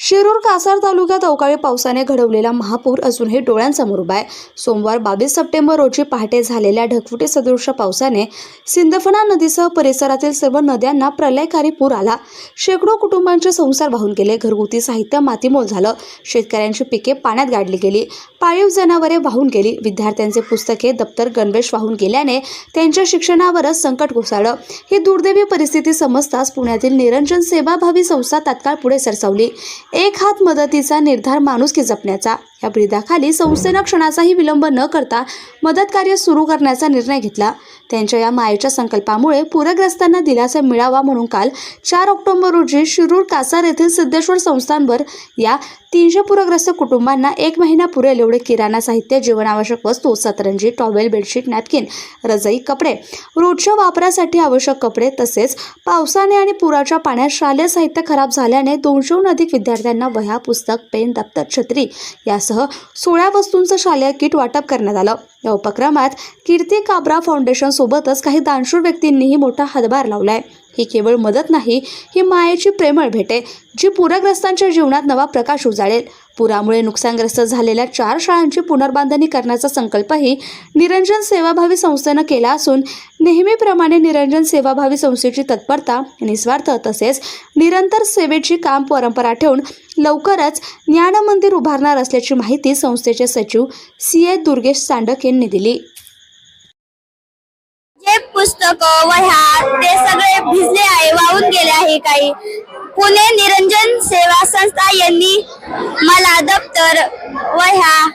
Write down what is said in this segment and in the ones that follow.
शिरूर कासार तालुक्यात अवकाळी पावसाने घडवलेला महापूर अजूनही डोळ्यांसमोर उभा आहे. सोमवार बावीस सप्टेंबर रोजी पहाटे झालेल्या ढगफुटी सदृश पावसाने सिंदफणा नदीसह परिसरातील सर्व नद्यांना प्रलयकारी पूर आला. शेकडो कुटुंबांचे संसार वाहून गेले. घरगुती साहित्य मातीमोल झालं. शेतकऱ्यांची पिके पाण्यात गाडली गेली. पाळीव जनावरे वाहून गेली. विद्यार्थ्यांचे पुस्तके दप्तर गणवेश वाहून गेल्याने त्यांच्या शिक्षणावरच संकट कोसळलं. ही दुर्दैवी परिस्थिती समजताच पुण्यातील निरंजन सेवाभावी संस्था तात्काळ पुढे सरसावली. एक हात मदतीचा निर्धार माणुसकी जपण्याचा. या ब्रिदाखाली संस्थेनं क्षणाचाही विलंब न करता मदत कार्य सुरू करण्याचा निर्णय घेतला. त्यांच्या या मायेच्या संकल्पामुळे पूरग्रस्तांना दिलासा मिळावा म्हणून काल चार ऑक्टोबर रोजी शिरूर कासार येथील सिद्धेश्वर संस्थांवर या तीनशे पूरग्रस्त कुटुंबांना एक महिना पुरेल एवढे किराणा साहित्य जीवनावश्यक वस्तू सतरंजी टॉवेल बेडशीट नॅपकिन रजई कपडे. रोजच्या वापरासाठी आवश्यक कपडे तसेच पावसाने आणि पुराच्या पाण्यात शालेय साहित्य खराब झाल्याने दोनशेहून अधिक विद्यार्थ्यांना वह्या पुस्तक पेन दप्तर छत्री यासह सोळा वस्तूंचं शालेय किट वाटप करण्यात आलं. या उपक्रमात कीर्ती काबरा फाउंडेशन सोबतच काही दानशूर व्यक्तींनीही मोठा हातभार लावलाय. ही केवळ मदत नाही ही मायेची प्रेमळ भेट आहे जी पूरग्रस्तांच्या जीवनात नवा प्रकाश उजाळेल. पुरामुळे नुकसानग्रस्त झालेल्या चार शाळांची पुनर्बांधणी करण्याचा संकल्पही निरंजन सेवाभावी संस्थेनं केला असून नेहमीप्रमाणे निरंजन सेवाभावी संस्थेची तत्परता निस्वार्थ तसेच निरंतर सेवेची काम परंपरा ठेवून लवकरच ज्ञानमंदिर उभारणार असल्याची माहिती संस्थेचे सचिव सी ए दुर्गेश सांडक यांनी दिली. पुस्तक वह्या ते सगळे भिजले आहे वाहून गेले आहे काही. पुणे निरंजन सेवा संस्था यांनी मला दप्तर वह्या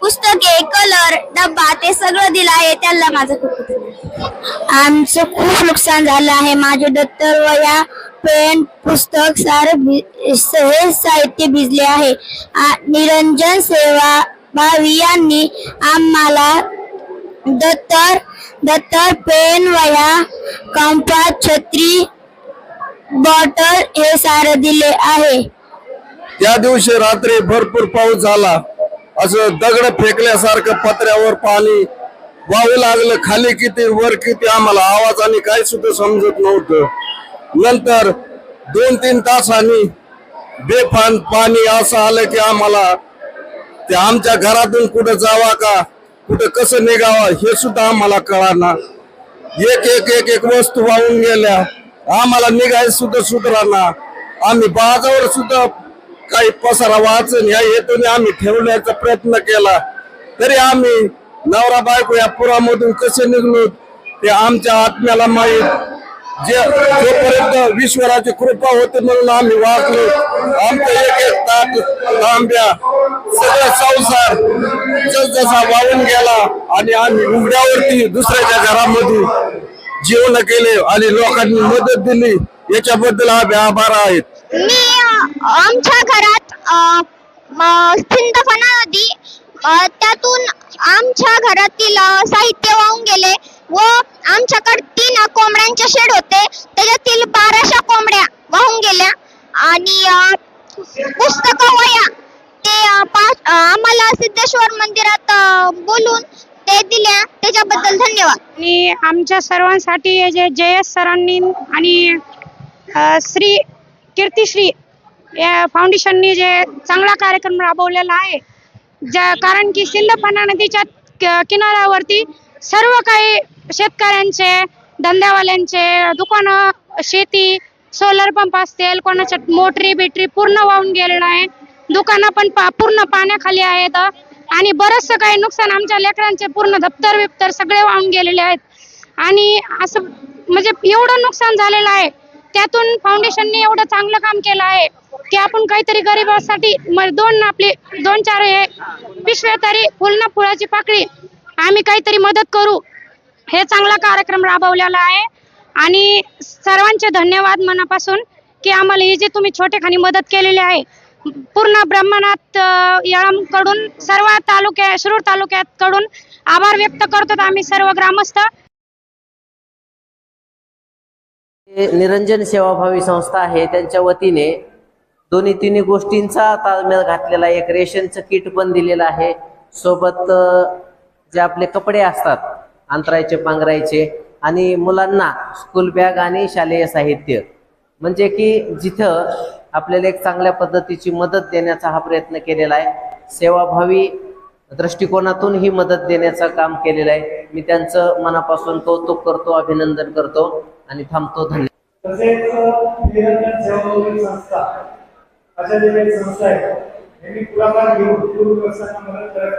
पुस्तके कलर डब्बा ते सगळं दिलं आहे त्यांना माझं खूप आमचं खूप नुकसान झालं आहे माझे दप्तर वह्या पेन पुस्तक सारे भि- हे साहित्य भिजले आहे. निरंजन सेवा भावी यांनी आम्हाला दत्तर दत्तर पेन वया कंपास छत्री बॉटल हे सारं दिले आहे. त्या दिवशी रात्री भरपूर पाऊस झाला. असं दगड फेकल्यासारखं पत्र्यावर पाणी वाहू लागलं. खाली किती वर किती आम्हाला आवाज आणि काही सुद्धा समजत नव्हतं. नंतर दोन तीन तासांनी बेफान पाणी असं आलं की आम्हाला ते आमच्या घरातून कुठं जावा का? कुठं कसं निघावं हे सुद्धा आम्हाला कळाना एक एक एक एक वस्तू वाहून गेल्या. आम्हाला निघायला सुद्धा सुधराना आम्ही बाजावर सुद्धा काही पसारा वाचन या हेतूने आम्ही ठेवण्याचा प्रयत्न केला. तरी आम्ही नवरा बायको या पुरामधून कसे निघलो ते आमच्या आत्म्याला माहीत जे जोपर्यंत विश्वराची कृपा होते म्हणून आम्ही वाचलो आमचं एक एक ताट तांब्या सगळं संसार जसजसा वाहून गेला आणि आम्ही उघड्यावरती दुसऱ्याच्या घरामध्ये जेवण केले आणि लोकांनी मदत दिली याच्याबद्दल आम्ही आभार आहेत. मी आमच्या घरात अ, म, नदी त्यातून आमच्या घरातील साहित्य वाहून गेले. व आमच्याकडे तीन कोंबड्यांचे शेड होते. त्याच्यातील बाराशा कोंबड्या वाहून गेल्या. आणि पुस्तक पुस्तकं वया. ते पाच आम्हाला सिद्धेश्वर मंदिरात बोलून ते दिल्या. त्याच्याबद्दल धन्यवाद. आणि आमच्या सर्वांसाठी जे जयस सरांनी आणि श्री कीर्तिश्री या फाउंडेशननी जे चांगला कार्यक्रम राबवलेला आहे. ज्या कारण की सिंधफणा नदीच्या किनाऱ्यावरती सर्व काही शेतकऱ्यांचे धंद्यावाल्यांचे दुकानं शेती सोलर पंप असतील कोणाच्या मोटरी बिटरी पूर्ण वाहून गेलेलं आहे. दुकानं पण पा पूर्ण पाण्याखाली आहेत. आणि बरंचसं काही नुकसान आमच्या लेकरांचे पूर्ण दप्तर बिप्तर सगळे वाहून गेलेले आहेत. आणि असं म्हणजे एवढं नुकसान झालेलं आहे. त्यातून फाउंडेशनने एवढं चांगलं काम केलं आहे की आपण काहीतरी गरिबासाठी दोन आपली दोन चार हे पिशव्या तरी फुलना फुळाची पाकळी आम्ही काहीतरी मदत करू. हे चांगला कार्यक्रम राबवलेला आहे. आणि सर्वांचे धन्यवाद मनापासून की आम्हाला ही जी तुम्ही छोटेखानी मदत केलेली आहे पूर्ण ब्रह्मनाथ यळम सर्व तालुक्या शिरूर तालुक्यात कडून आभार व्यक्त करतो आम्ही सर्व ग्रामस्थ. निरंजन सेवाभावी संस्था आहे. त्यांच्या वतीने दोन्ही तिन्ही गोष्टींचा ताळमेळ घातलेला एक रेशनचं किट पण दिलेलं आहे. सोबत जे आपले कपडे असतात अंतरायचे पांघरायचे आणि मुलांना स्कूल बॅग आणि शालेय साहित्य. म्हणजे की जिथं आपल्याला एक चांगल्या पद्धतीची मदत देण्याचा हा प्रयत्न केलेला आहे. सेवाभावी दृष्टिकोनातून ही मदत देण्याचं काम केलेलं आहे. मी त्यांचं मनापासून कौतुक करतो अभिनंदन करतो आणि थांबतो. धन्यवाद. तसेच संस्था अशा ज्या काही संस्था आहेत यांनी पुढाकार घेऊन मदत करत